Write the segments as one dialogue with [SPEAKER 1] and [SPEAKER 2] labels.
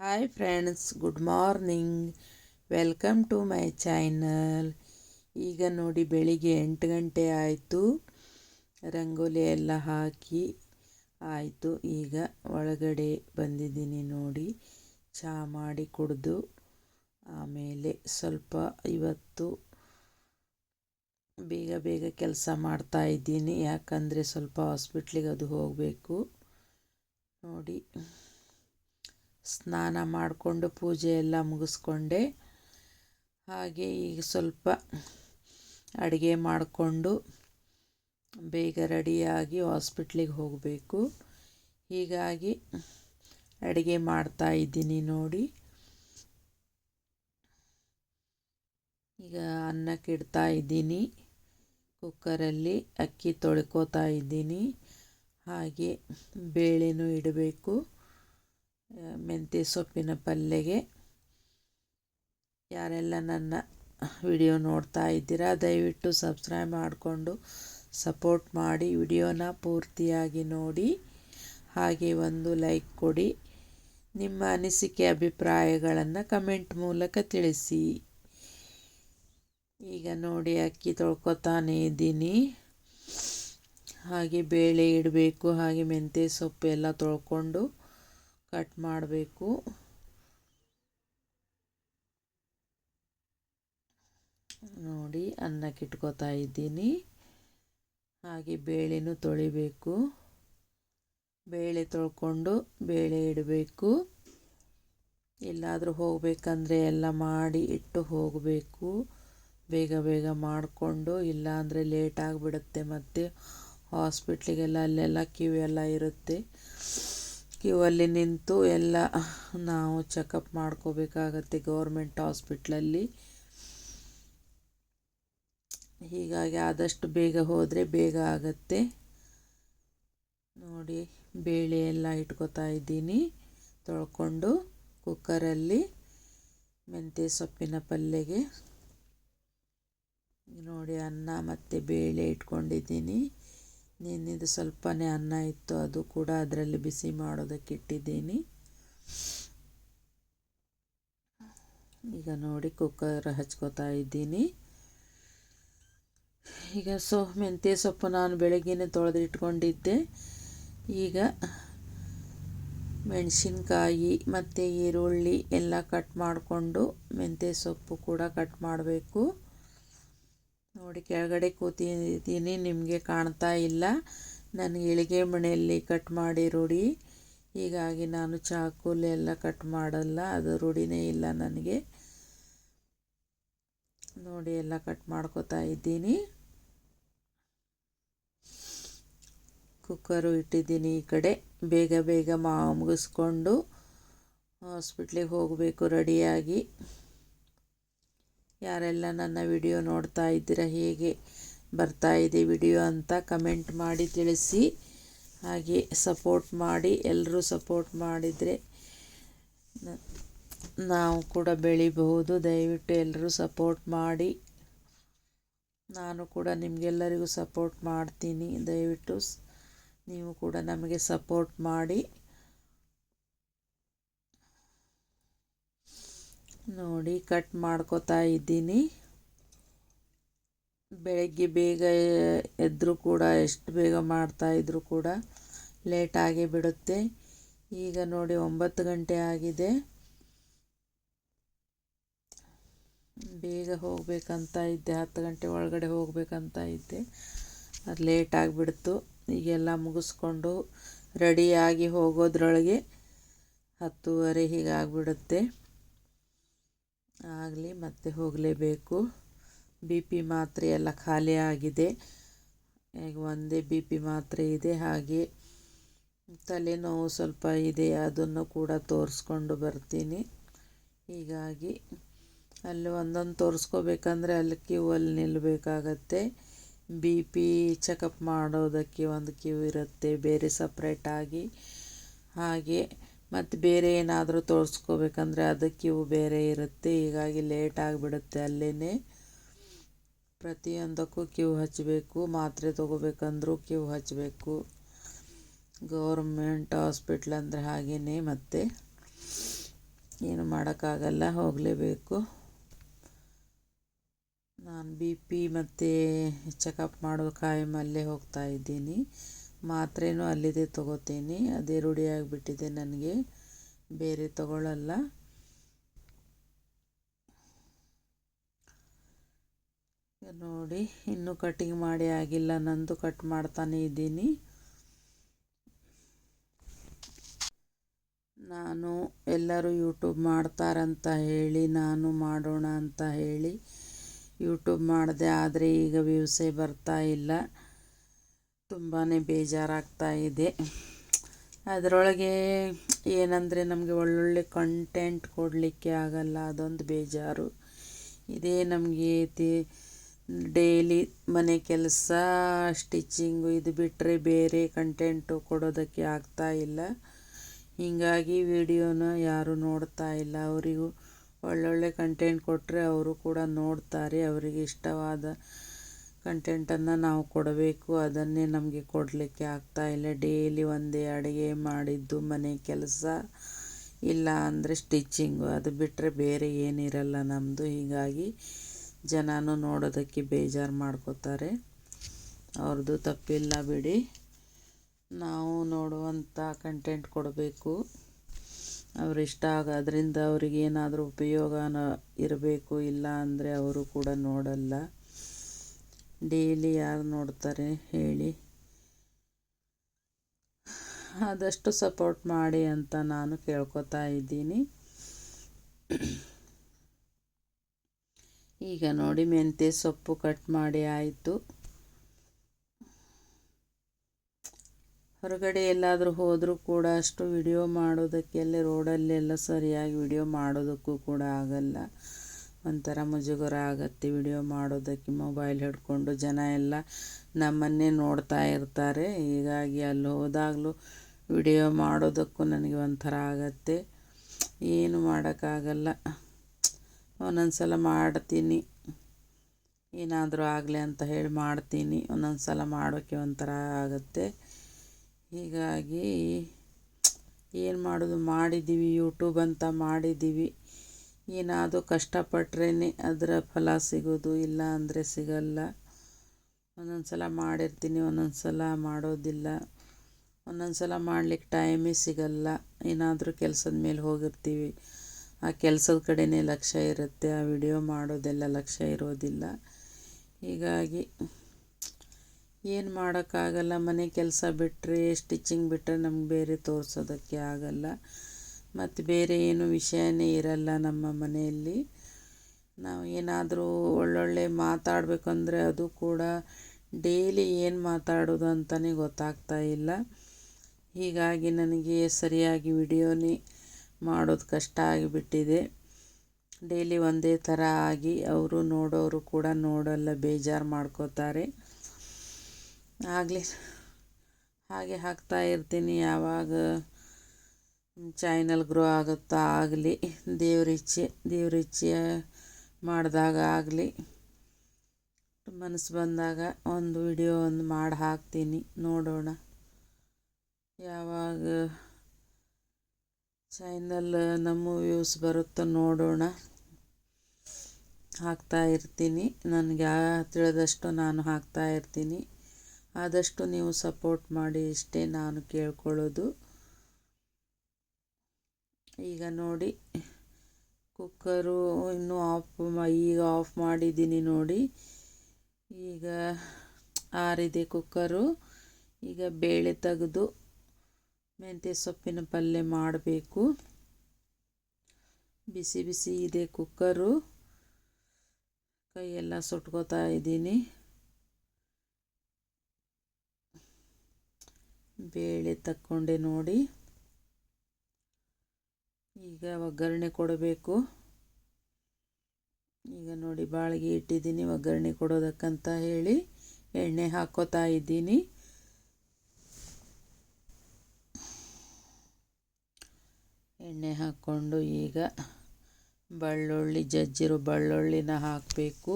[SPEAKER 1] Hi friends good morning welcome to my channel ಈಗ ನೋಡಿ ಬೆಳಿಗ್ಗೆ ಎಂಟು ಗಂಟೆ ಆಯಿತು. ರಂಗೋಲಿ ಎಲ್ಲ ಹಾಕಿ ಆಯಿತು. ಈಗ ಒಳಗಡೆ ಬಂದಿದ್ದೀನಿ ನೋಡಿ. ಚಹಾ ಮಾಡಿ ಕುಡಿದು ಆಮೇಲೆ ಸ್ವಲ್ಪ ಇವತ್ತು ಬೇಗ ಬೇಗ ಕೆಲಸ ಮಾಡ್ತಾ ಇದ್ದೀನಿ. ಯಾಕಂದರೆ ಸ್ವಲ್ಪ ಹಾಸ್ಪಿಟ್ಲಿಗೆ ಅದು ಹೋಗಬೇಕು. ನೋಡಿ. ಸ್ನಾನ ಮಾಡಿಕೊಂಡು ಪೂಜೆ ಎಲ್ಲ ಮುಗಿಸ್ಕೊಂಡೆ. ಹಾಗೆ ಈಗ ಸ್ವಲ್ಪ ಅಡುಗೆ ಮಾಡಿಕೊಂಡು ಬೇಗ ರೆಡಿಯಾಗಿ ಹಾಸ್ಪಿಟ್ಲಿಗೆ ಹೋಗಬೇಕು. ಹೀಗಾಗಿ ಅಡುಗೆ ಮಾಡ್ತಾ ಇದ್ದೀನಿ ನೋಡಿ. ಈಗ ಅನ್ನಕ್ಕೆ ಇಡ್ತಾ ಇದ್ದೀನಿ. ಕುಕ್ಕರಲ್ಲಿ ಅಕ್ಕಿ ತೊಳ್ಕೊತಾ ಇದ್ದೀನಿ. ಹಾಗೆ ಬೇಳೆನೂ ಇಡಬೇಕು. ಮೆಂತ್ಯ ಸೊಪ್ಪಿನ ಪಲ್ಯಗೆ ಯಾರೆಲ್ಲ ನನ್ನ ವಿಡಿಯೋ ನೋಡ್ತಾ ಇದ್ದೀರಾ, ದಯವಿಟ್ಟು ಸಬ್ಸ್ಕ್ರೈಬ್ ಮಾಡಿಕೊಂಡು ಸಪೋರ್ಟ್ ಮಾಡಿ ವಿಡಿಯೋನ ಪೂರ್ತಿಯಾಗಿ ನೋಡಿ. ಹಾಗೆ ಒಂದು ಲೈಕ್ ಕೊಡಿ. ನಿಮ್ಮ ಅನಿಸಿಕೆ ಅಭಿಪ್ರಾಯಗಳನ್ನು ಕಮೆಂಟ್ ಮೂಲಕ ತಿಳಿಸಿ. ಈಗ ನೋಡಿ ಅಕ್ಕಿ ತೊಳ್ಕೊತಾನೇ ಇದ್ದೀನಿ. ಹಾಗೆ ಬೇಳೆ ಇಡಬೇಕು, ಹಾಗೆ ಮೆಂತ್ಯ ಸೊಪ್ಪು ಎಲ್ಲ ತೊಳ್ಕೊಂಡು ಕಟ್ ಮಾಡಬೇಕು. ನೋಡಿ, ಅನ್ನಕ್ಕೆ ಇಟ್ಕೋತಾ ಇದ್ದೀನಿ. ಹಾಗೆ ಬೇಳೆನೂ ತೊಳಿಬೇಕು. ಬೇಳೆ ತೊಳ್ಕೊಂಡು ಬೇಳೆ ಇಡಬೇಕು. ಎಲ್ಲಾದರೂ ಹೋಗಬೇಕಂದ್ರೆ ಎಲ್ಲ ಮಾಡಿ ಇಟ್ಟು ಹೋಗಬೇಕು. ಬೇಗ ಬೇಗ ಮಾಡಿಕೊಂಡು, ಇಲ್ಲಾಂದರೆ ಲೇಟ್ ಆಗಿಬಿಡುತ್ತೆ ಮತ್ತು. ಹಾಸ್ಪಿಟ್ಲಿಗೆಲ್ಲ ಅಲ್ಲೆಲ್ಲ ಕ್ಯೂ ಎಲ್ಲ ಇರುತ್ತೆ. ಕ್ಯೂ ಅಲ್ಲಿ ನಿಂತು ಎಲ್ಲ ನಾವು ಚೆಕಪ್ ಮಾಡ್ಕೋಬೇಕಾಗತ್ತೆ ಗೌರ್ಮೆಂಟ್ ಹಾಸ್ಪಿಟ್ಲಲ್ಲಿ ಹೀಗಾಗಿ ಆದಷ್ಟು ಬೇಗ ಹೋದರೆ ಬೇಗ ಆಗತ್ತೆ. ನೋಡಿ, ಬೇಳೆ ಎಲ್ಲ ಇಟ್ಕೋತಾ ಇದ್ದೀನಿ. ತೊಳ್ಕೊಂಡು ಕುಕ್ಕರಲ್ಲಿ ಮೆಂತ್ಯ ಸೊಪ್ಪಿನ ಪಲ್ಯಗೆ ನೋಡಿ, ಅನ್ನ ಮತ್ತು ಬೇಳೆ ಇಟ್ಕೊಂಡಿದ್ದೀನಿ. ನಿನ್ನಿದು ಸ್ವಲ್ಪನೇ ಅನ್ನ ಇತ್ತು, ಅದು ಕೂಡ ಅದರಲ್ಲಿ ಬಿಸಿ ಮಾಡೋದಕ್ಕೆ ಇಟ್ಟಿದ್ದೀನಿ. ಈಗ ನೋಡಿ ಕುಕ್ಕರ್ ಹಚ್ಕೋತಾ ಇದ್ದೀನಿ. ಈಗ ಸೊ, ಮೆಂತ್ಯ ಸೊಪ್ಪು ನಾನು ಬೆಳಗ್ಗೆನೆ ತೊಳೆದಿಟ್ಕೊಂಡಿದ್ದೆ. ಈಗ ಮೆಣಸಿನ್ಕಾಯಿ ಮತ್ತು ಈರುಳ್ಳಿ ಎಲ್ಲ ಕಟ್ ಮಾಡಿಕೊಂಡು ಮೆಂತ್ಯ ಸೊಪ್ಪು ಕೂಡ ಕಟ್ ಮಾಡಬೇಕು. ನೋಡಿ, ಕೆಳಗಡೆ ಕೂತಿದ್ದೀನಿ, ನಿಮಗೆ ಕಾಣ್ತಾ ಇಲ್ಲ. ನಾನು ಇಳಿಗೆ ಮನೆಯಲ್ಲಿ ಕಟ್ ಮಾಡಿ ರೂಢಿ. ಹೀಗಾಗಿ ನಾನು ಚಾಕುಲೆಲ್ಲ ಕಟ್ ಮಾಡಲ್ಲ, ಅದು ರೂಢಿನೇ ಇಲ್ಲ ನನಗೆ. ನೋಡಿ, ಎಲ್ಲ ಕಟ್ ಮಾಡ್ಕೋತಾ ಇದ್ದೀನಿ. ಕುಕ್ಕರು ಇಟ್ಟಿದ್ದೀನಿ ಈ ಕಡೆ. ಬೇಗ ಬೇಗ ಮಾ ಮುಗಿಸ್ಕೊಂಡು ಹಾಸ್ಪಿಟ್ಲಿಗೆ ಹೋಗಬೇಕು ರೆಡಿಯಾಗಿ. ಯಾರೆಲ್ಲ ನನ್ನ ವಿಡಿಯೋ ನೋಡ್ತಾ ಇದ್ದೀರಾ, ಹೇಗೆ ಬರ್ತಾ ಇದೆ ವಿಡಿಯೋ ಅಂತ ಕಮೆಂಟ್ ಮಾಡಿ ತಿಳಿಸಿ. ಹಾಗೆ ಸಪೋರ್ಟ್ ಮಾಡಿ, ಎಲ್ಲರೂ ಸಪೋರ್ಟ್ ಮಾಡಿದರೆ ನಾವು ಕೂಡ ಬೆಳಿಬಹುದು. ದಯವಿಟ್ಟು ಎಲ್ಲರೂ ಸಪೋರ್ಟ್ ಮಾಡಿ. ನಾನು ಕೂಡ ನಿಮಗೆಲ್ಲರಿಗೂ ಸಪೋರ್ಟ್ ಮಾಡ್ತೀನಿ. ದಯವಿಟ್ಟು ನೀವು ಕೂಡ ನಮಗೆ ಸಪೋರ್ಟ್ ಮಾಡಿ. ನೋಡಿ ಕಟ್ ಮಾಡ್ಕೋತಾ ಇದ್ದೀನಿ. ಬೆಳಗ್ಗೆ ಬೇಗ ಎದ್ದರೂ ಕೂಡ, ಎಷ್ಟು ಬೇಗ ಮಾಡ್ತಾ ಇದ್ದರೂ ಕೂಡ ಲೇಟಾಗೇ ಬಿಡುತ್ತೆ. ಈಗ ನೋಡಿ, ಒಂಬತ್ತು ಗಂಟೆ ಆಗಿದೆ. ಬೇಗ ಹೋಗಬೇಕಂತ ಇದ್ದೆ, ಹತ್ತು ಗಂಟೆ ಒಳಗಡೆ ಹೋಗಬೇಕಂತ ಇದ್ದೆ. ಅದು ಲೇಟ್ ಆಗಿಬಿಡ್ತು. ಈಗೆಲ್ಲ ಮುಗಿಸ್ಕೊಂಡು ರೆಡಿಯಾಗಿ ಹೋಗೋದ್ರೊಳಗೆ ಹತ್ತೂವರೆ ಹೀಗಾಗ್ಬಿಡುತ್ತೆ. ಆಗಲಿ, ಮತ್ತೆ ಹೋಗಲೇಬೇಕು. ಬಿ ಪಿ ಮಾತ್ರೆ ಎಲ್ಲ ಖಾಲಿ ಆಗಿದೆ. ಈಗ ಒಂದೇ ಬಿ ಪಿ ಮಾತ್ರೆ ಇದೆ. ಹಾಗೆ ತಲೆನೋವು ಸ್ವಲ್ಪ ಇದೆ. ಅದನ್ನು ಕೂಡ ತೋರಿಸ್ಕೊಂಡು ಬರ್ತೀನಿ. ಹೀಗಾಗಿ ಅಲ್ಲಿ ಒಂದೊಂದು ತೋರಿಸ್ಕೋಬೇಕಂದ್ರೆ ಅಲ್ಲಿ ಕ್ಯೂ ಅಲ್ಲಿ ನಿಲ್ಲಬೇಕಾಗತ್ತೆ ಬಿ ಪಿ ಚೆಕಪ್ ಮಾಡೋದಕ್ಕೆ ಒಂದು ಕ್ಯೂ ಇರುತ್ತೆ. ಬೇರೆ ಸಪ್ರೇಟಾಗಿ. ಹಾಗೆ ಮತ್ತು ಬೇರೆ ಏನಾದರೂ ತೋರಿಸ್ಕೋಬೇಕಂದ್ರೆ ಅದಕ್ಕೆ ಇವು ಬೇರೆ ಇರುತ್ತೆ. ಹೀಗಾಗಿ ಲೇಟ್ ಆಗಿಬಿಡುತ್ತೆ ಅಲ್ಲೇ ಪ್ರತಿಯೊಂದಕ್ಕೂ ಕ್ಯೂ ಹಚ್ಚಬೇಕು ಮಾತ್ರೆ ತೊಗೋಬೇಕಂದ್ರೂ ಕ್ಯೂ ಹಚ್ಚಬೇಕು ಗೌರ್ಮೆಂಟ್ ಹಾಸ್ಪಿಟ್ಲ್ ಅಂದರೆ ಹಾಗೆಯೇ ಮತ್ತೆ. ಏನು ಮಾಡೋಕ್ಕಾಗಲ್ಲ, ಹೋಗಲೇಬೇಕು. ನಾನು ಬಿ ಪಿ ಮತ್ತು ಚೆಕಪ್ ಮಾಡೋ ಖಾಯಂ ಅಲ್ಲೇ ಹೋಗ್ತಾ ಇದ್ದೀನಿ. ಮಾತ್ರೆನೂ ಅಲ್ಲಿದೆ ತಗೋತೀನಿ. ಅದೇ ರೂಢಿಯಾಗಿಬಿಟ್ಟಿದೆ ನನಗೆ. ಬೇರೆ ತಗೊಳ್ಳಲ್ಲ ನೋಡಿ, ಇನ್ನೂ ಕಟಿಂಗ್ ಮಾಡಿ ಆಗಿಲ್ಲ. ನಂದು ಕಟ್ ಮಾಡ್ತಾನೆ ಇದ್ದೀನಿ. ನಾನು ಎಲ್ಲರೂ ಯೂಟ್ಯೂಬ್ ಮಾಡ್ತಾರಂತ ಹೇಳಿ, ನಾನು ಮಾಡೋಣ ಅಂತ ಹೇಳಿ ಯೂಟ್ಯೂಬ್ ಮಾಡಿದೆ, ಆದರೆ ಈಗ ವ್ಯೂಸೇ ಬರ್ತಾ ಇಲ್ಲ. ತುಂಬಾ ಬೇಜಾರಾಗ್ತಾ ಇದೆ. ಅದರೊಳಗೆ ಏನಂದರೆ ನಮಗೆ ಒಳ್ಳೊಳ್ಳೆ ಕಂಟೆಂಟ್ ಕೊಡಲಿಕ್ಕೆ ಆಗಲ್ಲ, ಅದೊಂದು ಬೇಜಾರು. ಇದೇ ನಮಗೆ ಡೈಲಿ ಮನೆ ಕೆಲಸ ಸ್ಟಿಚ್ಚಿಂಗು ಇದು ಬಿಟ್ಟರೆ ಬೇರೆ ಕಂಟೆಂಟು ಕೊಡೋದಕ್ಕೆ ಆಗ್ತಾ ಇಲ್ಲ. ಹೀಗಾಗಿ ವಿಡಿಯೋನ ಯಾರು ನೋಡ್ತಾ ಇಲ್ಲ. ಅವರಿಗೂ ಒಳ್ಳೊಳ್ಳೆ ಕಂಟೆಂಟ್ ಕೊಟ್ಟರೆ ಅವರು ಕೂಡ ನೋಡ್ತಾರೆ. ಅವರಿಗೆ ಇಷ್ಟವಾದ ಕಂಟೆಂಟನ್ನು ನಾವು ಕೊಡಬೇಕು. ಅದನ್ನೇ ನಮಗೆ ಕೊಡಲಿಕ್ಕೆ ಆಗ್ತಾ ಇಲ್ಲ. ಡೈಲಿ ಒಂದೇ ಅಡುಗೆ ಮಾಡಿದ್ದು, ಮನೆ ಕೆಲಸ ಇಲ್ಲ ಅಂದರೆ ಸ್ಟಿಚ್ಚಿಂಗು ಅದು ಬಿಟ್ಟರೆ ಬೇರೆ ಏನಿರಲ್ಲ ನಮ್ಮದು ಹೀಗಾಗಿ ಜನನೂ ನೋಡೋದಕ್ಕೆ ಬೇಜಾರು ಮಾಡ್ಕೋತಾರೆ. ಅವ್ರದ್ದು ತಪ್ಪಿಲ್ಲ ಬಿಡಿ. ನಾವು ನೋಡುವಂಥ ಕಂಟೆಂಟ್ ಕೊಡಬೇಕು. ಅವರಿಷ್ಟ ಆಗೋದ್ರಿಂದ ಅದರಿಂದ ಏನಾದರೂ ಉಪಯೋಗನ ಇರಬೇಕು. ಇಲ್ಲ ಅಂದರೆ ಅವರು ಕೂಡ ನೋಡಲ್ಲ. ಡೈಲಿ ಯಾರು ನೋಡ್ತಾರೆ ಹೇಳಿ. ಆದಷ್ಟು ಸಪೋರ್ಟ್ ಮಾಡಿ ಅಂತ ನಾನು ಕೇಳ್ಕೊತಾ ಇದ್ದೀನಿ. ಈಗ ನೋಡಿ ಮೆಂತ್ಯ ಸೊಪ್ಪು ಕಟ್ ಮಾಡಿ ಆಯಿತು. ಹೊರಗಡೆ ಎಲ್ಲಾದರೂ ಹೋದರೂ ಕೂಡ ಅಷ್ಟು ವಿಡಿಯೋ ಮಾಡೋದಕ್ಕೆಲ್ಲ ರೋಡಲ್ಲೆಲ್ಲ ಸರಿಯಾಗಿ ವಿಡಿಯೋ ಮಾಡೋದಕ್ಕೂ ಕೂಡ ಆಗಲ್ಲ. ಒಂಥರ ಮುಜುಗರ ಆಗತ್ತೆ ವಿಡಿಯೋ ಮಾಡೋದಕ್ಕೆ ಮೊಬೈಲ್ ಹಿಡ್ಕೊಂಡು ಜನ ಎಲ್ಲ ನಮ್ಮನ್ನೇ ನೋಡ್ತಾ ಇರ್ತಾರೆ. ಹೀಗಾಗಿ ಅಲ್ಲಿ ಹೋದಾಗಲೂ ವಿಡಿಯೋ ಮಾಡೋದಕ್ಕೂ ನನಗೆ ಒಂಥರ ಆಗತ್ತೆ. ಏನು ಮಾಡೋಕ್ಕಾಗಲ್ಲ. ಒಂದೊಂದು ಸಲ ಮಾಡ್ತೀನಿ. ಏನಾದರೂ ಆಗಲಿ ಅಂತ ಹೇಳಿ ಮಾಡ್ತೀನಿ. ಒಂದೊಂದು ಸಲ ಮಾಡೋಕ್ಕೆ ಒಂಥರ ಆಗುತ್ತೆ. ಹೀಗಾಗಿ ಏನು ಮಾಡೋದು? ಮಾಡಿದ್ದೀವಿ ಯೂಟ್ಯೂಬ್ ಅಂತ ಮಾಡಿದ್ದೀವಿ. ಏನಾದರೂ ಕಷ್ಟಪಟ್ರೇ ಅದರ ಫಲ ಸಿಗೋದು, ಇಲ್ಲ ಅಂದರೆ ಸಿಗಲ್ಲ. ಒಂದೊಂದು ಸಲ ಮಾಡಿರ್ತೀನಿ ಒಂದೊಂದು ಸಲ ಮಾಡೋದಿಲ್ಲ. ಒಂದೊಂದು ಸಲ ಮಾಡ್ಲಿಕ್ಕೆ ಟೈಮೇ ಸಿಗಲ್ಲ. ಏನಾದರೂ ಕೆಲಸದ ಮೇಲೆ ಹೋಗಿರ್ತೀವಿ. ಆ ಕೆಲಸದ ಕಡೆಯೇ ಲಕ್ಷ್ಯ ಇರುತ್ತೆ. ಆ ವಿಡಿಯೋ ಮಾಡೋದೆಲ್ಲ ಲಕ್ಷ್ಯ ಇರೋದಿಲ್ಲ. ಹೀಗಾಗಿ ಏನು ಮಾಡೋಕ್ಕಾಗಲ್ಲ. ಮನೆ ಕೆಲಸ ಬಿಟ್ಟರೆ ಸ್ಟಿಚಿಂಗ್ ಬಿಟ್ಟರೆ ನಮ್ಗೆ ಬೇರೆ ತೋರಿಸೋದಕ್ಕೆ ಆಗಲ್ಲ. ಮತ್ತು ಬೇರೆ ಏನು ವಿಷಯನೇ ಇರಲ್ಲ ನಮ್ಮ ಮನೆಯಲ್ಲಿ. ನಾವು ಏನಾದರೂ ಒಳ್ಳೊಳ್ಳೆ ಮಾತಾಡಬೇಕಂದ್ರೆ ಅದು ಕೂಡ ಡೈಲಿ ಏನು ಮಾತಾಡೋದು ಅಂತಲೇ ಗೊತ್ತಾಗ್ತಾ ಇಲ್ಲ. ಹೀಗಾಗಿ ನನಗೆ ಸರಿಯಾಗಿ ವಿಡಿಯೋನೇ ಮಾಡೋದು ಕಷ್ಟ ಆಗಿಬಿಟ್ಟಿದೆ. ಡೈಲಿ ಒಂದೇ ಥರ ಆಗಿ ಅವರು ನೋಡೋರು ಕೂಡ ನೋಡಲ್ಲ, ಬೇಜಾರು ಮಾಡ್ಕೋತಾರೆ. ಆಗಲಿ, ಹಾಗೆ ಹಾಕ್ತಾ ಇರ್ತೀನಿ. ಯಾವಾಗ ಚಾನಲ್ ಗ್ರೋ ಆಗುತ್ತಾ ಆಗಲಿ ದೇವ್ರಿಚ್ಛೆ ದೇವ್ರಿಚ್ಛೆ ಮಾಡಿದಾಗ ಆಗಲಿ. ಮನಸ್ಸು ಬಂದಾಗ ಒಂದು ವಿಡಿಯೋ ಒಂದು ಮಾಡಿ ಹಾಕ್ತೀನಿ, ನೋಡೋಣ. ಯಾವಾಗ ಚಾನಲ್ ನಮ್ಮ ವ್ಯೂಸ್ ಬರುತ್ತೋ ನೋಡೋಣ. ಹಾಕ್ತಾ ಇರ್ತೀನಿ. ನನಗೆ ತಿಳಿದಷ್ಟು ನಾನು ಹಾಕ್ತಾ ಇರ್ತೀನಿ. ಆದಷ್ಟು ನೀವು ಸಪೋರ್ಟ್ ಮಾಡಿ ಇಷ್ಟೇ ನಾನು ಕೇಳ್ಕೊಳ್ಳೋದು. ಈಗ ನೋಡಿ ಕುಕ್ಕರು ಇನ್ನೂ ಆಫ್ ಈಗ ಆಫ್ ಮಾಡಿದ್ದೀನಿ ನೋಡಿ. ಈಗ ಆರಿದೆ ಕುಕ್ಕರು ಈಗ ಬೇಳೆ ತೆಗೆದು ಮೆಂತ್ಯ ಸೊಪ್ಪಿನ ಪಲ್ಯ ಮಾಡಬೇಕು. ಬಿಸಿ ಬಿಸಿ ಇದೆ ಕುಕ್ಕರು ಕೈಯೆಲ್ಲ ಸುಟ್ಕೋತಾ ಇದ್ದೀನಿ. ಬೇಳೆ ತಕ್ಕೊಂಡೆ ನೋಡಿ. ಈಗ ಒಗ್ಗರಣೆ ಕೊಡಬೇಕು. ಈಗ ನೋಡಿ ಬಾಳಿಗೆ ಇಟ್ಟಿದ್ದೀನಿ ಒಗ್ಗರಣೆ ಕೊಡೋದಕ್ಕಂತ ಹೇಳಿ ಎಣ್ಣೆ ಹಾಕೋತಾ ಇದ್ದೀನಿ. ಎಣ್ಣೆ ಹಾಕ್ಕೊಂಡು ಈಗ ಬೆಳ್ಳುಳ್ಳಿ ಜಜ್ಜಿರೋ ಬೆಳ್ಳುಳ್ಳಿನ ಹಾಕಬೇಕು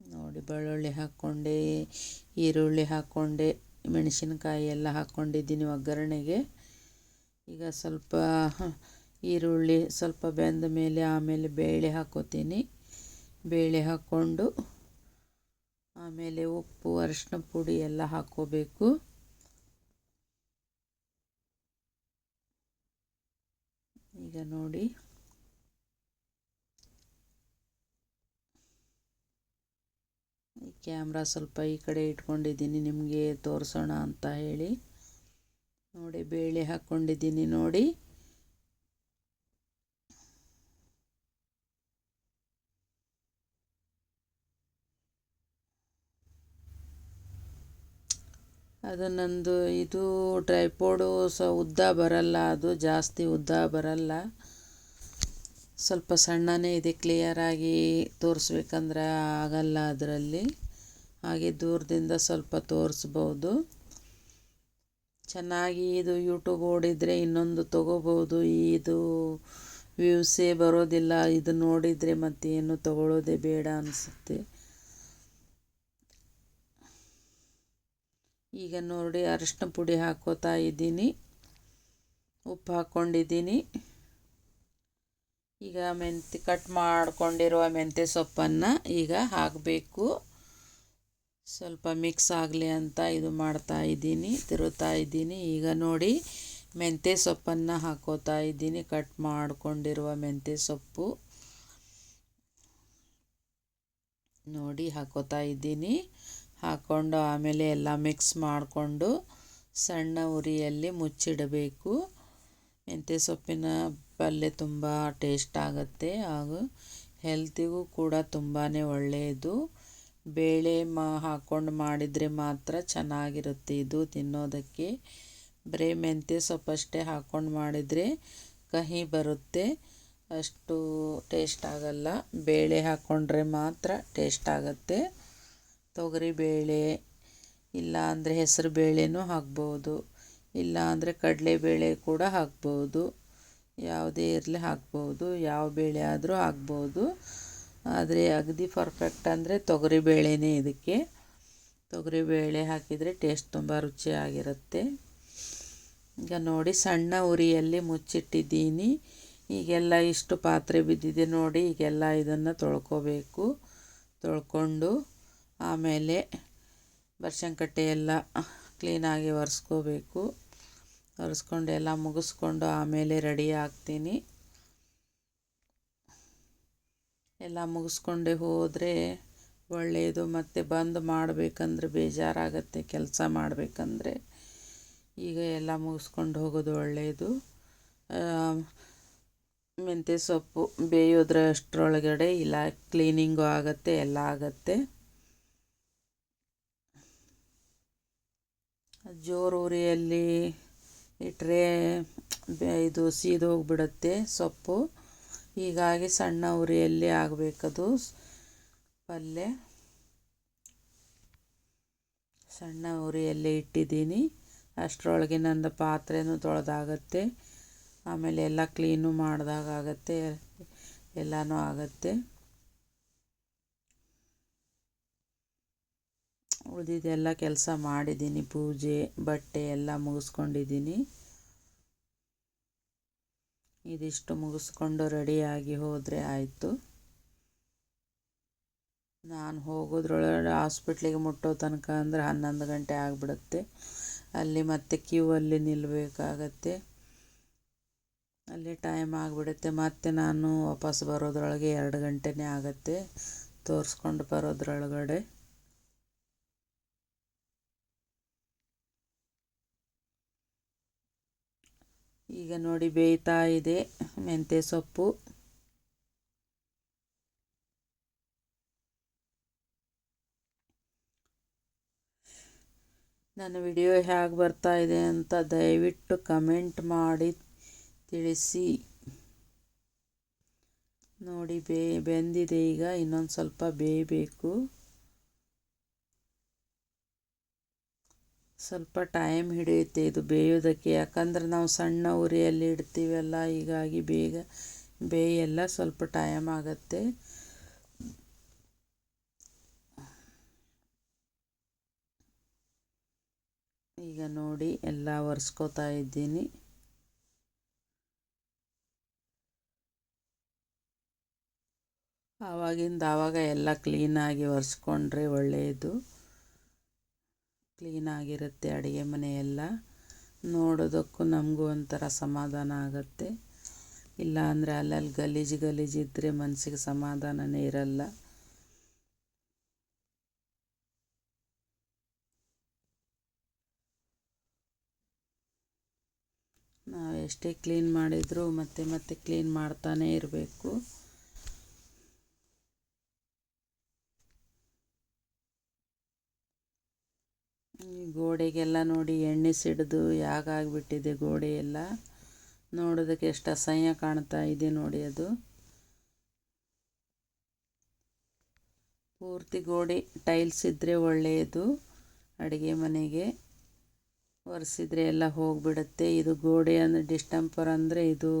[SPEAKER 1] ನೋಡಿ ಬೆಳ್ಳುಳ್ಳಿ ಹಾಕ್ಕೊಂಡೆ, ಈರುಳ್ಳಿ ಹಾಕ್ಕೊಂಡೆ, ಮೆಣಸಿನ್ಕಾಯಿ ಎಲ್ಲ ಹಾಕ್ಕೊಂಡಿದ್ದೀನಿ ಒಗ್ಗರಣೆಗೆ. ಈಗ ಸ್ವಲ್ಪ ಈರುಳ್ಳಿ ಸ್ವಲ್ಪ ಬೆಂದ ಮೇಲೆ ಆಮೇಲೆ ಬೇಳೆ ಹಾಕೋತೀನಿ. ಬೇಳೆ ಹಾಕ್ಕೊಂಡು ಆಮೇಲೆ ಉಪ್ಪು ಅರಿಶಿನ ಪುಡಿ ಎಲ್ಲ ಹಾಕ್ಕೋಬೇಕು. ಈಗ ನೋಡಿ ಈ ಕ್ಯಾಮ್ರಾ ಸ್ವಲ್ಪ ಈ ಕಡೆ ಇಟ್ಕೊಂಡಿದ್ದೀನಿ, ನಿಮಗೆ ತೋರಿಸೋಣ ಅಂತ ಹೇಳಿ. ನೋಡಿ, ಬೇಳೆ ಹಾಕ್ಕೊಂಡಿದ್ದೀನಿ ನೋಡಿ. ಅದು ನಂದು ಇದು ಟ್ರೈಪೋಡು ಸ ಉದ್ದ ಬರಲ್ಲ, ಅದು ಜಾಸ್ತಿ ಉದ್ದ ಬರಲ್ಲ. ಸ್ವಲ್ಪ ಸಣ್ಣನೇ ಇದೆ ಕ್ಲಿಯರಾಗಿ ತೋರಿಸ್ಬೇಕಂದ್ರೆ ಆಗಲ್ಲ ಅದರಲ್ಲಿ. ಹಾಗೆ ದೂರದಿಂದ ಸ್ವಲ್ಪ ತೋರಿಸ್ಬೋದು. ಚೆನ್ನಾಗಿ ಇದು ಯೂಟ್ಯೂಬ್ ಓಡಿದರೆ ಇನ್ನೊಂದು ತೊಗೋಬೋದು. ಇದು ವ್ಯೂಸೇ ಬರೋದಿಲ್ಲ. ಇದು ನೋಡಿದರೆ ಮತ್ತೇನು ತಗೊಳ್ಳೋದೇ ಬೇಡ ಅನಿಸುತ್ತೆ. ಈಗ ನೋಡಿ ಅರಿಶಿನ ಪುಡಿ ಹಾಕೋತಾ ಇದ್ದೀನಿ. ಉಪ್ಪು ಹಾಕ್ಕೊಂಡಿದ್ದೀನಿ ಈಗ ಮೆಂತ್ಯ ಕಟ್ ಮಾಡಿಕೊಂಡಿರುವ ಮೆಂತ್ಯ ಸೊಪ್ಪನ್ನು ಈಗ ಹಾಕಬೇಕು. ಸ್ವಲ್ಪ ಮಿಕ್ಸ್ ಆಗಲಿ ಅಂತ ಇದು ಮಾಡ್ತಾ ಇದ್ದೀನಿ ತಿರುತ್ತಾ ಇದ್ದೀನಿ. ಈಗ ನೋಡಿ, ಮೆಂತ್ಯ ಸೊಪ್ಪನ್ನು ಹಾಕೋತಾ ಇದ್ದೀನಿ ಕಟ್ ಮಾಡಿಕೊಂಡಿರುವ ಮೆಂತ್ಯ ಸೊಪ್ಪು. ನೋಡಿ, ಹಾಕೋತಾ ಇದ್ದೀನಿ. ಹಾಕ್ಕೊಂಡು ಆಮೇಲೆ ಎಲ್ಲ ಮಿಕ್ಸ್ ಮಾಡಿಕೊಂಡು ಸಣ್ಣ ಉರಿಯಲ್ಲಿ ಮುಚ್ಚಿಡಬೇಕು. ಮೆಂತ್ಯ ಸೊಪ್ಪಿನ ಪಲ್ಯ ತುಂಬ ಟೇಸ್ಟ್ ಆಗುತ್ತೆ ಹಾಗೂ ಹೆಲ್ತಿಗೂ ಕೂಡ ತುಂಬಾ ಒಳ್ಳೆಯದು. ಬೇಳೆ ಮಾ, ಹಾಕ್ಕೊಂಡು ಮಾಡಿದರೆ ಮಾತ್ರ ಚೆನ್ನಾಗಿರುತ್ತೆ ಇದು ತಿನ್ನೋದಕ್ಕೆ. ಬರೀ ಮೆಂತ್ಯ ಸೊಪ್ಪಷ್ಟೇ ಹಾಕ್ಕೊಂಡು ಮಾಡಿದರೆ ಕಹಿ ಬರುತ್ತೆ. ಅಷ್ಟು ಟೇಸ್ಟ್ ಆಗಲ್ಲ ಬೇಳೆ ಹಾಕ್ಕೊಂಡ್ರೆ ಮಾತ್ರ ಟೇಸ್ಟ್ ಆಗುತ್ತೆ ತೊಗರಿಬೇಳೆ ಇಲ್ಲ ಅಂದರೆ ಹೆಸರು ಬೇಳೆನೂ ಹಾಕ್ಬೋದು. ಇಲ್ಲ ಅಂದರೆ ಕಡಲೆಬೇಳೆ ಕೂಡ ಹಾಕ್ಬೋದು. ಯಾವುದೇ ಇರಲಿ ಹಾಕ್ಬೋದು. ಯಾವ ಬೇಳೆ ಆದರೂ ಹಾಕ್ಬೋದು. ಆದರೆ ಅಗದಿ ಪರ್ಫೆಕ್ಟ್ ಅಂದರೆ ತೊಗರಿಬೇಳೆನೇ ಇದಕ್ಕೆ. ತೊಗರಿಬೇಳೆ ಹಾಕಿದರೆ ಟೇಸ್ಟ್ ತುಂಬ ರುಚಿಯಾಗಿರುತ್ತೆ. ಈಗ ನೋಡಿ ಸಣ್ಣ ಉರಿಯಲ್ಲಿ ಮುಚ್ಚಿಟ್ಟಿದ್ದೀನಿ. ಈಗೆಲ್ಲ ಇಷ್ಟು ಪಾತ್ರೆ ಬಿದ್ದಿದೆ ನೋಡಿ, ಈಗೆಲ್ಲ ಇದನ್ನು ತೊಳ್ಕೊಬೇಕು. ತೊಳ್ಕೊಂಡು ಆಮೇಲೆ ಬರ್ಶಂಕಟ್ಟೆ ಎಲ್ಲ ಕ್ಲೀನಾಗಿ ಒರೆಸ್ಕೋಬೇಕು. ಒರೆಸ್ಕೊಂಡು ಎಲ್ಲ ಮುಗಿಸ್ಕೊಂಡು ಆಮೇಲೆ ರೆಡಿ ಆಗ್ತೀನಿ. ಎಲ್ಲ ಮುಗಿಸ್ಕೊಂಡೆ ಹೋದರೆ ಒಳ್ಳೆಯದು. ಮತ್ತು ಬಂದು ಮಾಡಬೇಕಂದ್ರೆ ಬೇಜಾರಾಗತ್ತೆ ಕೆಲಸ ಮಾಡಬೇಕಂದ್ರೆ. ಈಗ ಎಲ್ಲ ಮುಗಿಸ್ಕೊಂಡು ಹೋಗೋದು ಒಳ್ಳೆಯದು. ಮೆಂತ್ಯ ಸೊಪ್ಪು ಬೇಯೋದ್ರ ಅಷ್ಟರೊಳಗಡೆ ಇಲ್ಲ, ಕ್ಲೀನಿಂಗು ಆಗುತ್ತೆ, ಎಲ್ಲ ಆಗುತ್ತೆ. ಜೋರು ಉರಿಯಲ್ಲಿ ಇಟ್ಟರೆ ಇದು ಸೀದೋಗ್ಬಿಡುತ್ತೆ ಸೊಪ್ಪು. ಹೀಗಾಗಿ ಸಣ್ಣ ಉರಿಯಲ್ಲಿ ಆಗಬೇಕದು ಪಲ್ಯ. ಸಣ್ಣ ಉರಿಯಲ್ಲಿ ಇಟ್ಟಿದ್ದೀನಿ. ಅಷ್ಟರೊಳಗೆ ನಂದು ಪಾತ್ರೆನೂ ತೊಳೆದಾಗತ್ತೆ. ಆಮೇಲೆ ಎಲ್ಲ ಕ್ಲೀನು ಮಾಡಿದಾಗತ್ತೆ ಎಲ್ಲನೂ ಆಗುತ್ತೆ. ಉಳಿದಿದ್ದೆಲ್ಲ ಕೆಲಸ ಮಾಡಿದ್ದೀನಿ, ಪೂಜೆ, ಬಟ್ಟೆ ಎಲ್ಲ ಮುಗಿಸ್ಕೊಂಡಿದ್ದೀನಿ. ಇದಿಷ್ಟು ಮುಗಿಸ್ಕೊಂಡು ರೆಡಿಯಾಗಿ ಹೋದರೆ ಆಯಿತು. ನಾನು ಹೋಗೋದ್ರೊಳಗೆ ಹಾಸ್ಪಿಟ್ಲಿಗೆ ಮುಟ್ಟೋ ತನಕ ಅಂದರೆ ಹನ್ನೊಂದು ಗಂಟೆ ಆಗಿಬಿಡುತ್ತೆ. ಅಲ್ಲಿ ಮತ್ತೆ ಕ್ಯೂ ಅಲ್ಲಿ ನಿಲ್ಲಬೇಕಾಗತ್ತೆ ಅಲ್ಲಿ ಟೈಮ್ ಆಗಿಬಿಡುತ್ತೆ. ಮತ್ತೆ ನಾನು ವಾಪಸ್ ಬರೋದ್ರೊಳಗೆ ಎರಡು ಗಂಟೆನೇ ಆಗುತ್ತೆ. ತೋರಿಸ್ಕೊಂಡು ಬರೋದ್ರೊಳಗಡೆ. ಈಗ ನೋಡಿ ಬೇಯ್ತಾ ಇದೆ ಮೆಂತ್ಯ ಸೊಪ್ಪು. ನನ್ನ ವಿಡಿಯೋ ಹೇಗೆ ಬರ್ತಾ ಇದೆ ಅಂತ ದಯವಿಟ್ಟು ಕಮೆಂಟ್ ಮಾಡಿ ತಿಳಿಸಿ. ನೋಡಿ ಬೇ, ಬೆಂದಿದೆ ಈಗ, ಇನ್ನೊಂದು ಸ್ವಲ್ಪ ಬೇಯಬೇಕು. ಸ್ವಲ್ಪ ಟೈಮ್ ಹಿಡಿಯುತ್ತೆ ಇದು ಬೇಯೋದಕ್ಕೆ. ಯಾಕಂದ್ರೆ ನಾವು ಸಣ್ಣ ಉರಿಯಲ್ಲಿ ಇಡ್ತೀವಲ್ಲ, ಹೀಗಾಗಿ ಬೇಗ ಬೇಯೆಲ್ಲ ಸ್ವಲ್ಪ ಟೈಮ್ ಆಗತ್ತೆ. ಈಗ ನೋಡಿ, ಎಲ್ಲ ಒರೆಸ್ಕೋತಾ ಇದ್ದೀನಿ. ಆವಾಗಿಂದ ಆವಾಗ ಎಲ್ಲ ಕ್ಲೀನಾಗಿ ಒರೆಸ್ಕೊಂಡ್ರೆ ಒಳ್ಳೆಯದು ಕ್ಲೀನಾಗಿರುತ್ತೆ ಅಡುಗೆ ಮನೆಯೆಲ್ಲ. ನೋಡೋದಕ್ಕೂ ನಮಗೂ ಒಂಥರ ಸಮಾಧಾನ ಆಗುತ್ತೆ. ಇಲ್ಲ ಅಂದರೆ ಅಲ್ಲಲ್ಲಿ ಗಲೀಜು ಗಲೀಜಿದ್ದರೆ ಮನಸ್ಸಿಗೆ ಸಮಾಧಾನನೇ ಇರಲ್ಲ. ನಾವು ಎಷ್ಟೇ ಕ್ಲೀನ್ ಮಾಡಿದರೂ ಮತ್ತೆ ಮತ್ತೆ ಕ್ಲೀನ್ ಮಾಡ್ತಾನೇ ಇರಬೇಕು. ಗೋಡೆಗೆಲ್ಲ ನೋಡಿ ಎಣ್ಣೆ ಸಿಡಿದು ಯಾಗಾಗ್ಬಿಟ್ಟಿದೆ ಗೋಡೆ ಎಲ್ಲ ನೋಡೋದಕ್ಕೆ ಎಷ್ಟು ಅಸಹ್ಯ ಕಾಣ್ತಾ ಇದೆ ನೋಡಿ ಅದು. ಪೂರ್ತಿ ಗೋಡೆ ಟೈಲ್ಸ್ ಇದ್ದರೆ ಒಳ್ಳೆಯದು, ಅಡುಗೆ ಮನೆಗೆ ಒರೆಸಿದ್ರೆ ಎಲ್ಲ ಹೋಗಿಬಿಡುತ್ತೆ. ಇದು ಗೋಡೆ ಅಂದರೆ ಡಿಸ್ಟಂಪರ್ ಅಂದರೆ ಇದು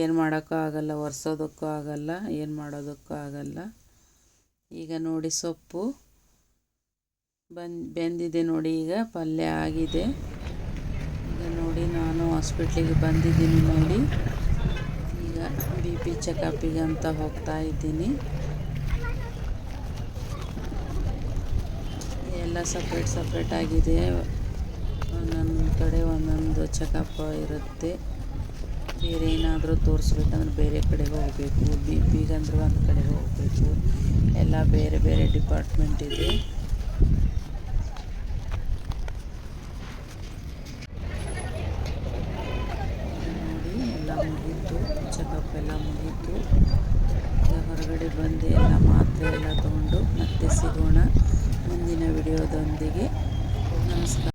[SPEAKER 1] ಏನು ಮಾಡೋಕ್ಕೂ ಆಗಲ್ಲ, ಒರೆಸೋದಕ್ಕೂ ಆಗಲ್ಲ, ಏನು ಮಾಡೋದಕ್ಕೂ ಆಗಲ್ಲ. ಈಗ ನೋಡಿ ಸೊಪ್ಪು. ಬಂದು, ಬೆಂದಿದೆ ನೋಡಿ ಈಗ, ಪಲ್ಯ ಆಗಿದೆ. ಈಗ ನೋಡಿ ನಾನು ಹಾಸ್ಪಿಟ್ಲಿಗೆ ಬಂದಿದ್ದೀನಿ ನೋಡಿ. ಈಗ ಬಿ ಪಿ ಚೆಕಪ್ಪಿಗೆ ಅಂತ ಹೋಗ್ತಾ ಇದ್ದೀನಿ. ಎಲ್ಲ ಸಪ್ರೇಟ್ ಸಪ್ರೇಟ್ ಆಗಿದೆ. ಒಂದೊಂದು ಕಡೆ ಒಂದೊಂದು ಚೆಕಪ್ ಇರುತ್ತೆ. ಬೇರೆ ಏನಾದರೂ ತೋರಿಸ್ಬೇಕಂದ್ರೆ ಬೇರೆ ಕಡೆ ಹೋಗಬೇಕು. ಬಿ ಪಿಗಂದ್ರೆ ಒಂದು ಕಡೆ ಹೋಗಬೇಕು. ಎಲ್ಲ ಬೇರೆ ಬೇರೆ ಡಿಪಾರ್ಟ್ಮೆಂಟ್ ಇದೆ ನೋಡಿ ಎಲ್ಲ ಮುಗೀತು ಚೆಕಪ್ ಎಲ್ಲ ಮುಗೀತು. ಹೊರಗಡೆ ಬಂದು